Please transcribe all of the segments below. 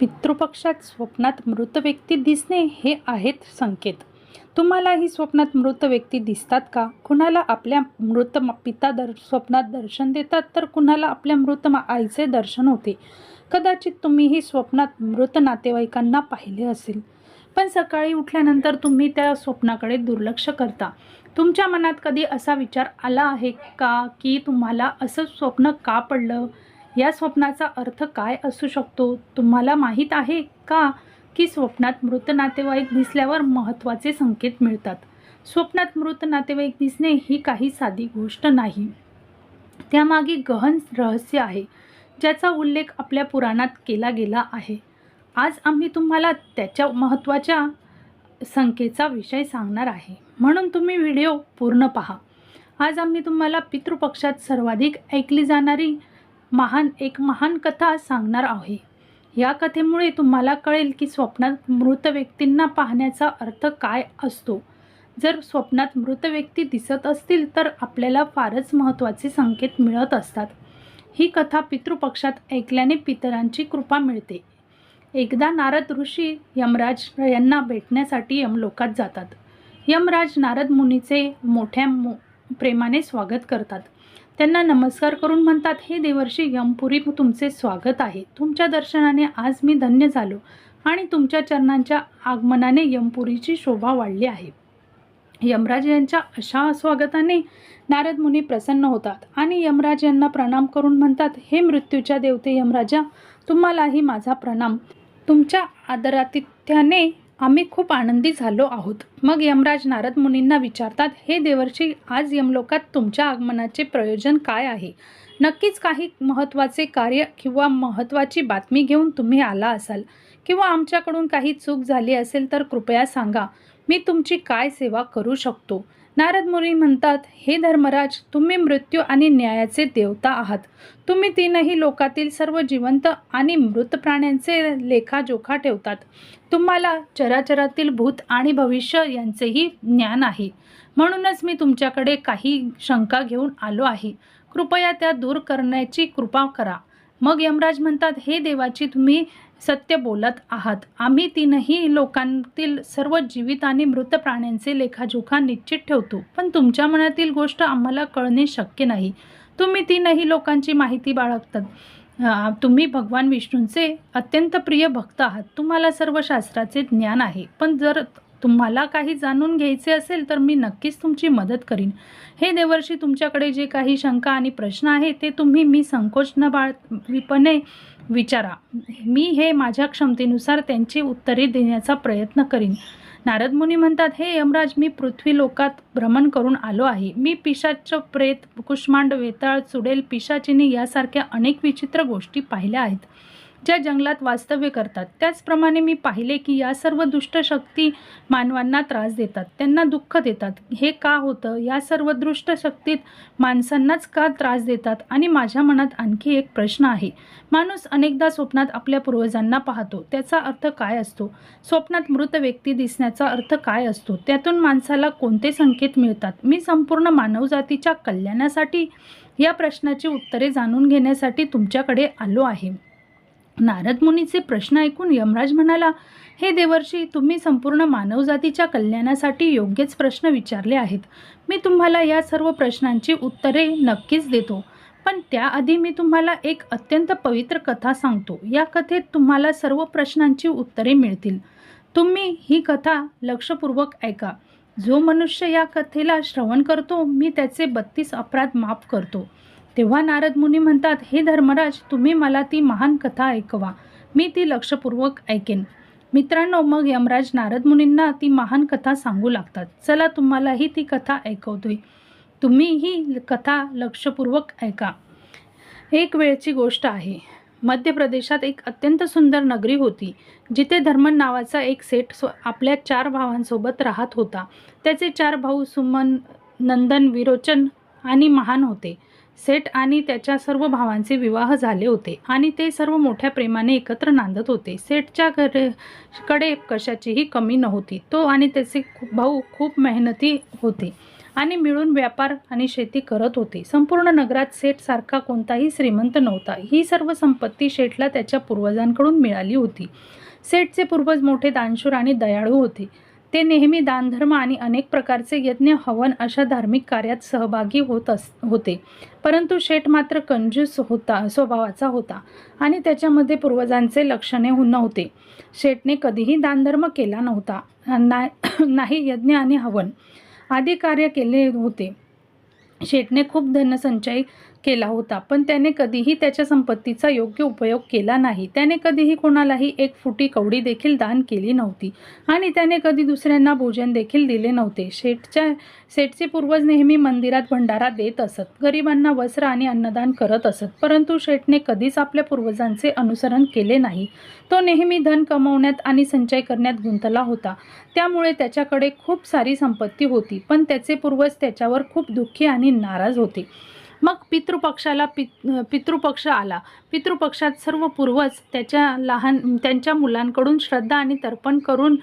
पितृपक्षात स्वप्नात मृत व्यक्ती दिसणे हे आहेत संकेत. तुम्हालाही स्वप्नात मृत व्यक्ती दिसतात का? कुणाला आपल्या मृत पिता दर स्वप्नात दर्शन देतात तर कुणाला आपल्या मृत मा- आईचे दर्शन होते. कदाचित तुम्हीही स्वप्नात मृत नातेवाईकांना पाहिले असेल. पण सकाळी उठल्यानंतर तुम्ही त्या स्वप्नाकडे दुर्लक्ष करता. तुमच्या मनात कधी असा विचार आला आहे का की तुम्हाला असं स्वप्न का पडलं? या स्वप्नाचा अर्थ काय असू शकतो? तुम्हाला माहीत आहे का की स्वप्नात मृत नातेवाईक दिसल्यावर महत्त्वाचे संकेत मिळतात? स्वप्नात मृत नातेवाईक दिसणे ही काही साधी गोष्ट नाही. त्यामागे गहन रहस्य आहे ज्याचा उल्लेख आपल्या पुराणात केला गेला आहे. आज आम्ही तुम्हाला त्याच्या महत्त्वाच्या संख्येचा विषय सांगणार आहे. म्हणून तुम्ही व्हिडिओ पूर्ण पहा. आज आम्ही तुम्हाला पितृपक्षात सर्वाधिक ऐकली जाणारी महान एक महान कथा सांगणार आहे. या कथेमुळे तुम्हाला कळेल की स्वप्नात मृत व्यक्तींना पाहण्याचा अर्थ काय असतो. जर स्वप्नात मृत व्यक्ती दिसत असतील तर आपल्याला फारच महत्त्वाचे संकेत मिळत असतात. ही कथा पितृपक्षात ऐकल्याने पितरांची कृपा मिळते. एकदा नारद ऋषी यमराज यांना भेटण्यासाठी यमलोकात जातात. यमराज नारद मुनीचे मोठ्या मो प्रेमाने स्वागत करतात. त्यांना नमस्कार करून म्हणतात हे देवर्षी यमपुरी तुमचे स्वागत आहे. तुमच्या दर्शनाने आज मी धन्य झालो आणि तुमच्या चरणांच्या आगमनाने यमपुरीची शोभा वाढली आहे. यमराज यांच्या अशा स्वागताने नारद मुनी प्रसन्न होतात आणि यमराज यांना प्रणाम करून म्हणतात हे मृत्यूच्या देवते यमराजा तुम्हालाही माझा प्रणाम. तुमच्या आदरातिथ्याने आम्ही खूप आनंदी झालो आहोत. मग यमराज नारद मुनींना विचारतात हे देवर्षी आज यमलोकात तुमच्या आगमनाचे प्रयोजन काय आहे? नक्कीच काही महत्त्वाचे कार्य किंवा महत्त्वाची बातमी घेऊन तुम्ही आला असाल किंवा आमच्याकडून काही चूक झाली असेल तर कृपया सांगा. मी तुमची काय सेवा करू शकतो? नारद मुनी म्हणतात हे धर्मराज तुम्ही मृत्यू आणि न्यायाचे देवता आहात. तुम्ही तीनही लोकातील सर्व जिवंत आणि मृत प्राण्यांचे लेखाजोखा ठेवतात. तुम्हाला चराचरातील भूत आणि भविष्य यांचेही ज्ञान आहे. म्हणूनच मी तुमच्याकडे काही शंका घेऊन आलो आहे. कृपया त्या दूर करण्याची कृपा करा. मग यमराज म्हणतात हे देवाची तुम्ही सत्य बोलत आहात. आम्ही तीनही लोकांतील सर्व जीवित आणि मृत प्राण्यांचे लेखाजोखा निश्चित ठेवतो. पण तुमच्या मनातील गोष्ट आम्हाला कळणे शक्य नाही. तुम्ही तीनही लोकांची माहिती बाळगतात. तुम्ही भगवान विष्णूंचे अत्यंत प्रिय भक्त आहात. तुम्हाला सर्व शास्त्राचे ज्ञान आहे. पण जर तुम्हाला काही जाणून घ्यायचे असेल तर मी नक्कीच तुमची मदत करीन. हे देवर्षी तुमच्याकडे जे काही शंका आणि प्रश्न आहे ते तुम्ही मी संकोच न बाळपणे विचारा. मी हे माझ्या क्षमतेनुसार त्यांची उत्तरे देण्याचा प्रयत्न करीन. नारद मुनी म्हणतात हे यमराज मी पृथ्वी लोकात भ्रमण करून आलो आहे. मी पिशाच प्रेत कुष्मांड वेताळ चुडेल पिशाचिनी यासारख्या अनेक विचित्र गोष्टी पाहिल्या आहेत. ज्या जंगलात वास्तव्य करतात. त्याचप्रमाणे मी पाहिले की या सर्व दुष्ट शक्ती मानवांना त्रास देतात. त्यांना दुःख देतात. हे का होतं? या सर्व दृष्ट शक्तीत माणसांनाच का त्रास देतात? आणि माझ्या मनात आणखी एक प्रश्न आहे. माणूस अनेकदा स्वप्नात आपल्या पूर्वजांना पाहतो. त्याचा अर्थ काय असतो? स्वप्नात मृत व्यक्ती दिसण्याचा अर्थ काय असतो? त्यातून माणसाला कोणते संकेत मिळतात? मी संपूर्ण मानवजातीच्या कल्याणासाठी या प्रश्नाची उत्तरे जाणून घेण्यासाठी तुमच्याकडे आलो आहे. नारद मुनीचे प्रश्न ऐकून यमराज म्हणाला हे देवर्षी तुम्ही संपूर्ण मानवजातीच्या कल्याणासाठी योग्यच प्रश्न विचारले आहेत. मी तुम्हाला या सर्व प्रश्नांची उत्तरे नक्कीच देतो. पण त्याआधी मी तुम्हाला एक अत्यंत पवित्र कथा सांगतो. या कथेत तुम्हाला सर्व प्रश्नांची उत्तरे मिळतील. तुम्ही ही कथा लक्षपूर्वक ऐका. जो मनुष्य या कथेला श्रवण करतो मी त्याचे बत्तीस अपराध माफ करतो. तेव्हा नारद मुनी म्हणतात हे धर्मराज तुम्ही मला ती महान कथा ऐकवा. मी ती लक्षपूर्वक ऐकेन. मित्रांनो मग यमराज नारद मुनींना ती महान कथा सांगू लागतात. चला तुम्हालाही ती कथा ऐकवतोय. तुम्ही ही कथा लक्षपूर्वक ऐका. एक वेळची गोष्ट आहे. मध्य प्रदेशात एक अत्यंत सुंदर नगरी होती जिथे धर्मन नावाचा एक सेठ स्व आपल्या चार भावांसोबत राहत होता. त्याचे चार भाऊ सुमन नंदन विरोचन आणि महान होते. सेठ आणि त्याच्या सर्व भावांचे विवाह झाले होते आणि ते सर्व मोठ्या प्रेमाने एकत्र नांदत होते. सेठच्या घरे कडे कशाचीही कमी नव्हती. तो आणि त्याचे खूप भाऊ खूप मेहनती होते आणि मिळून व्यापार आणि शेती करत होते. संपूर्ण नगरात सेठ सारखा कोणताही श्रीमंत नव्हता. ही सर्व संपत्ती शेठला त्याच्या पूर्वजांकडून मिळाली होती. सेठचे पूर्वज मोठे दानशूर आणि दयाळू होते. ते नेहमी दानधर्म आणि अनेक प्रकारचे यज्ञ हवन अशा धार्मिक कार्यात सहभागी होत अस होते. परंतु शेठ मात्र कंजूस होता स्वभावाचा होता आणि त्याच्यामध्ये पूर्वजांचे लक्षणे नव्हते शेठने कधीही दानधर्म केला नव्हता. ना नाही यज्ञ आणि हवन आदी कार्य केले होते. शेठने खूप धनसंचय केला होता. पण त्याने कधीही त्याच्या संपत्तीचा योग्य उपयोग केला नाही. त्याने कधीही कोणालाही एक फुटी कवडी देखील दान केली नव्हती आणि त्याने कधी दुसऱ्यांना भोजन देखील दिले नव्हते. शेठच्या शेठचे पूर्वज नेहमी मंदिरात भंडारा देत असत. गरिबांना वस्त्र आणि अन्नदान करत असत. परंतु शेठने कधीच आपल्या पूर्वजांचे अनुसरण केले नाही. तो नेहमी धन कमवण्यात आणि संचय करण्यात गुंतला होता. त्यामुळे त्याच्याकडे खूप सारी संपत्ती होती. पण त्याचे पूर्वज त्याच्यावर खूप दुःखी आणि नाराज होते. मग पितृपक्षाला पित पितृपक्ष आला. पितृपक्षात सर्व पूर्वज त्याच्या लहान त्यांच्या मुलांकडून श्रद्धा आणि तर्पण करून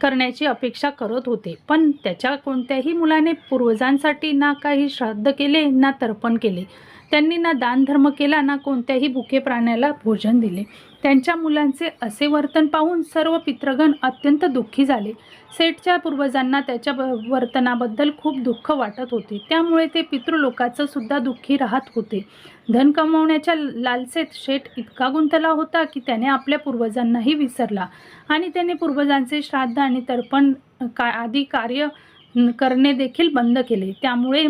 करण्याची अपेक्षा करत होते. पण त्याच्या कोणत्याही मुलाने पूर्वजांसाठी ना काही श्राद्ध केले ना तर्पण केले. त्यांनी ना दानधर्म केला ना कोणत्याही भुके प्राण्याला भोजन दिले. त्यांच्या मुलांचे असे वर्तन पाहून सर्व पितृगण अत्यंत दुःखी झाले. सेठच्या पूर्वजांना त्याच्या ब- वर्तनाबद्दल खूप दुःख वाटत होते. त्यामुळे ते पितृलोकाचं सुद्धा दुःखी राहत होते. धन कमवण्याच्या लालसेत शेठ इतका गुंतला होता की त्याने आपल्या पूर्वजांनाही विसरला आणि त्याने पूर्वजांचे श्राद्ध आणि तर्पण का आदी कार्य करणे देखील बंद केले. त्यामुळे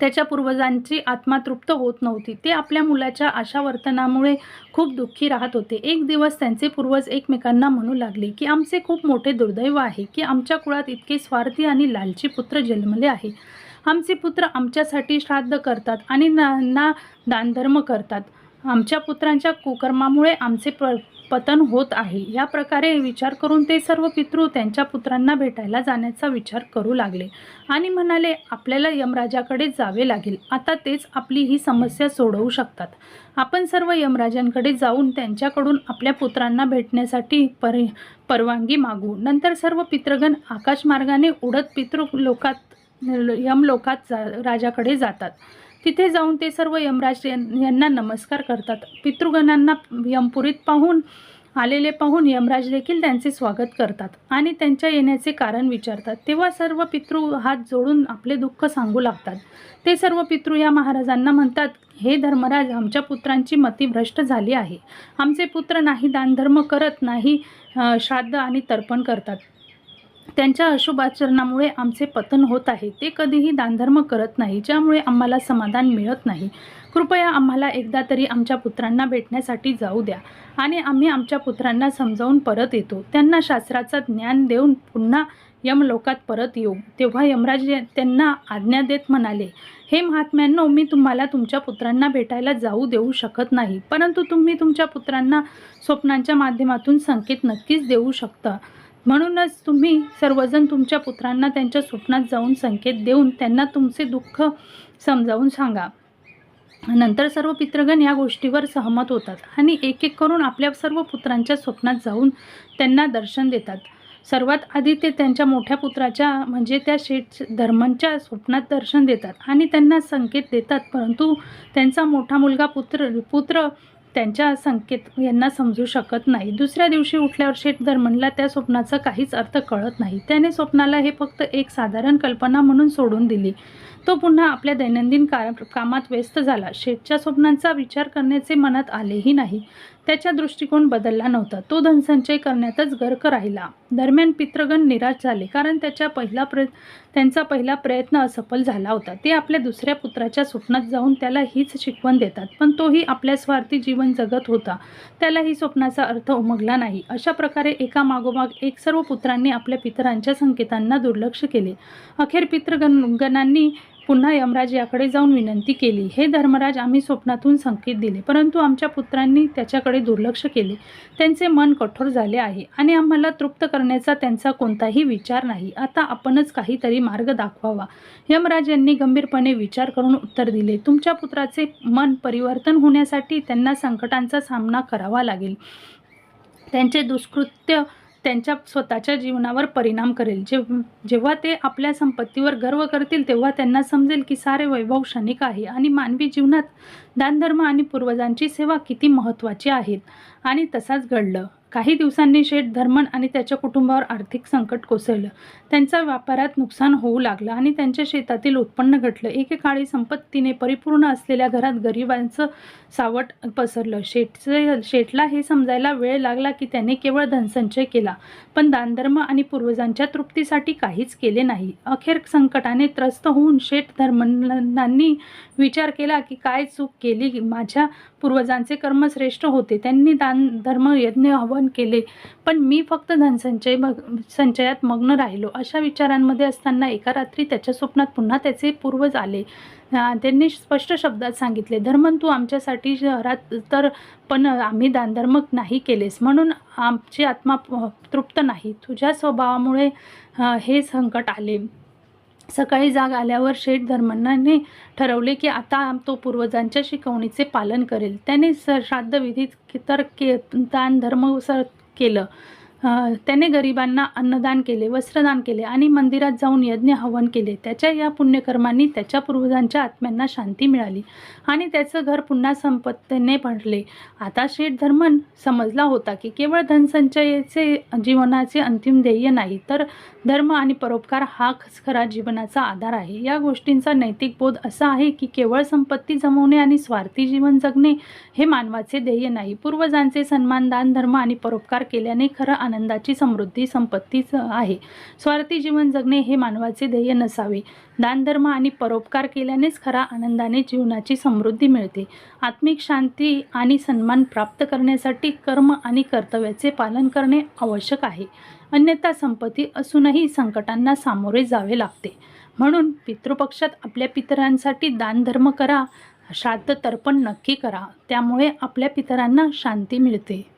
त्याच्या पूर्वजांची आत्मा तृप्त होत नव्हती. ते आपल्या मुलाच्या अशा वर्तनामुळे खूप दुःखी राहत होते. एक दिवस त्यांचे पूर्वज एकमेकांना म्हणू लागले की आमचे खूप मोठे दुर्दैव आहे की आमच्या कुळात इतके स्वार्थी आणि लालची पुत्र जन्मले आहे. आमचे पुत्र आमच्यासाठी श्राद्ध करतात आणि ना ना दानधर्म करतात. आमच्या पुत्रांच्या कुकर्मामुळे आमचे प पतन होत आहे. या प्रकारे विचार करून ते सर्व पितृ त्यांच्या पुत्रांना भेटायला जाण्याचा विचार करू लागले आणि म्हणाले आपल्याला यमराजाकडे जावे लागेल. आता तेच आपली ही समस्या सोडवू शकतात. आपण सर्व यमराजांकडे जाऊन त्यांच्याकडून आपल्या पुत्रांना भेटण्यासाठी पर परवानगी मागू. नंतर सर्व पितृगण आकाशमार्गाने उडत पितृ लोकात यमलोकात जा राजाकडे जातात. तिथे जाऊन ते सर्व यमराज यां- यांना नमस्कार करतात. पितृगणांना यमपुरीत पाहून आलेले पाहून यमराज देखील त्यांचे स्वागत करतात आणि त्यांच्या येण्याचे कारण विचारतात. तेव्हा सर्व पितृ हात जोडून आपले दुःख सांगू लागतात. ते सर्व पितृ या महाराजांना म्हणतात हे धर्मराज आमच्या पुत्रांची मती भ्रष्ट झाली आहे. आमचे पुत्र नाही दानधर्म करत नाही श्राद्ध आणि तर्पण करतात. त्यांच्या अशुभाचरणामुळे आमचे पतन होत आहे. ते कधीही दानधर्म करत नाही ज्यामुळे आम्हाला समाधान मिळत नाही. कृपया आम्हाला एकदा तरी आमच्या पुत्रांना भेटण्यासाठी जाऊ द्या आणि आम्ही आमच्या पुत्रांना समजावून परत येतो. त्यांना शास्त्राचं ज्ञान देऊन पुन्हा यमलोकात परत येऊ. तेव्हा यमराज त्यांना आज्ञा देत म्हणाले हे महात्म्यांनो मी तुम्हाला तुमच्या पुत्रांना भेटायला जाऊ देऊ शकत नाही. परंतु तुम्ही तुमच्या पुत्रांना स्वप्नांच्या माध्यमातून संकेत नक्कीच देऊ शकता. म्हणूनच तुम्ही सर्वजण तुमच्या पुत्रांना त्यांच्या स्वप्नात जाऊन संकेत देऊन त्यांना तुमचे दुःख समजावून सांगा. नंतर सर्व पितृगण या गोष्टीवर सहमत होतात आणि एक एक करून आपल्या सर्व पुत्रांच्या स्वप्नात जाऊन त्यांना दर्शन देतात. सर्वात आधी ते त्यांच्या मोठ्या पुत्राच्या म्हणजे त्या शेठ धर्मांच्या स्वप्नात दर्शन देतात आणि त्यांना संकेत देतात परंतु त्यांचा मोठा मुलगा पुत्र पुत्र त्यांच्या संकेत यांना समजू शकत नाही. दुसऱ्या दिवशी उठल्यावर शेठ धर्मनला त्या स्वप्नाचा काहीच अर्थ कळत नाही. त्याने स्वप्नाला हे फक्त एक साधारण कल्पना म्हणून सोडून दिली. तो पुन्हा आपल्या दैनंदिन का कामात व्यस्त झाला. शेठच्या स्वप्नांचा विचार करण्याचे मनात आलेही नाही. त्याचा दृष्टिकोन बदलला नव्हता. तो धनसंचय करण्यातच गर्क राहिला. दरम्यान पितृगण निराश झाले कारण त्याच्या पहिला प्र त्यांचा पहिला प्रयत्न असफल झाला होता. ते आपल्या दुसऱ्या पुत्राच्या स्वप्नात जाऊन त्याला हीच शिकवण देतात. पण तोही आपल्या स्वार्थी जीवन जगत होता. त्यालाही स्वप्नाचा अर्थ उमगला नाही. अशा प्रकारे एका मागोमाग एक सर्व पुत्रांनी आपल्या पितरांच्या संकेतांना दुर्लक्ष केले. अखेर पितृगण गणांनी पुन्हा यमराज याकडे जाऊन विनंती केली. हे धर्मराज आम्ही स्वप्नातून संकेत दिले परंतु आमच्या पुत्रांनी त्याच्याकडे दुर्लक्ष केले. त्यांचे मन कठोर झाले आहे आणि आम्हाला तृप्त करण्याचा त्यांचा कोणताही विचार नाही. आता आपणच काहीतरी मार्ग दाखवावा. यमराज यांनी गंभीरपणे विचार करून उत्तर दिले. तुमच्या पुत्राचे मन परिवर्तन होण्यासाठी त्यांना संकटांचा सामना करावा लागेल. त्यांचे दुष्कृत्य त्यांच्या स्वतःच्या जीवनावर परिणाम करेल. जे जेव्हा ते आपल्या संपत्तीवर गर्व करतील तेव्हा त्यांना समजेल की सारे वैभव क्षणिक आहे आणि मानवी जीवनात दानधर्म आणि पूर्वजांची सेवा किती महत्त्वाची आहेत. आणि तसाच घडलं. काही दिवसांनी शेठ धर्मन आणि त्याच्या कुटुंबावर आर्थिक संकट कोसळलं. त्यांचा व्यापारात नुकसान होऊ लागलं आणि त्यांच्या शेतातील उत्पन्न घटलं. एकेकाळी संपत्तीने परिपूर्ण असलेल्या घरात गरिबांचं सावट पसरलं. शेठचे शेठला हे समजायला वेळ लागला की त्याने केवळ धनसंचय केला पण दानधर्म आणि पूर्वजांच्या तृप्तीसाठी काहीच केले नाही. अखेर संकटाने त्रस्त होऊन शेठ धर्मनांनी विचार केला की काय चूक केली? माझ्या पूर्वजांचे कर्म श्रेष्ठ होते. त्यांनी दान धर्म यज्ञ हवन केले. पण मी फक्त धनसंचय मग संचयात मग्न राहिलो. अशा विचारांमध्ये असताना एका रात्री त्याच्या स्वप्नात पुन्हा त्याचे पूर्वज आले. त्यांनी स्पष्ट शब्दात सांगितले धर्मन तू आमच्यासाठी शहरात तर पण आम्ही दानधर्म नाही केलेस. म्हणून आमची आत्मा तृप्त नाही. तुझ्या स्वभावामुळे हे संकट आले. सकाळी जाग आल्यावर शेठ धर्मण्णाने ठरवले की आता तो पूर्वजांच्या शिकवणीचे पालन करेल. त्याने स श्राद्धविधीत तर के दान धर्म सर केलं. त्याने गरिबांना अन्नदान केले वस्त्रदान केले आणि मंदिरात जाऊन यज्ञ हवन केले. त्याच्या या पुण्यकर्मांनी त्याच्या पूर्वजांच्या आत्म्यांना शांती मिळाली आणि त्याचं घर पुन्हा संपत्तीने भरले. आता शेठ धर्मन समजला होता की केवळ धनसंचयाचे जीवनाचे अंतिम ध्येय नाही तर धर्म आणि परोपकार हा खरा जीवनाचा आधार आहे. या गोष्टींचा नैतिक बोध असा आहे की केवळ संपत्ती जमवणे आणि स्वार्थी जीवन जगणे हे मानवाचे ध्येय नाही. पूर्वजांचे सन्मानदान धर्म आणि परोपकार केल्याने खरं आनंदाची समृद्धी संपत्तीच आहे. स्वार्थी जीवन जगणे हे मानवाचे ध्येय नसावे. दानधर्म आणि परोपकार केल्यानेच खरा आनंदाने जीवनाची समृद्धी मिळते. आत्मिक शांती आणि सन्मान प्राप्त करण्यासाठी कर्म आणि कर्तव्याचे पालन करणे आवश्यक आहे. अन्यथा संपत्ती असूनही संकटांना सामोरे जावे लागते. म्हणून पितृपक्षात आपल्या पितरांसाठी दानधर्म करा. श्राद्ध तर्पण नक्की करा. त्यामुळे आपल्या पितरांना शांती मिळते.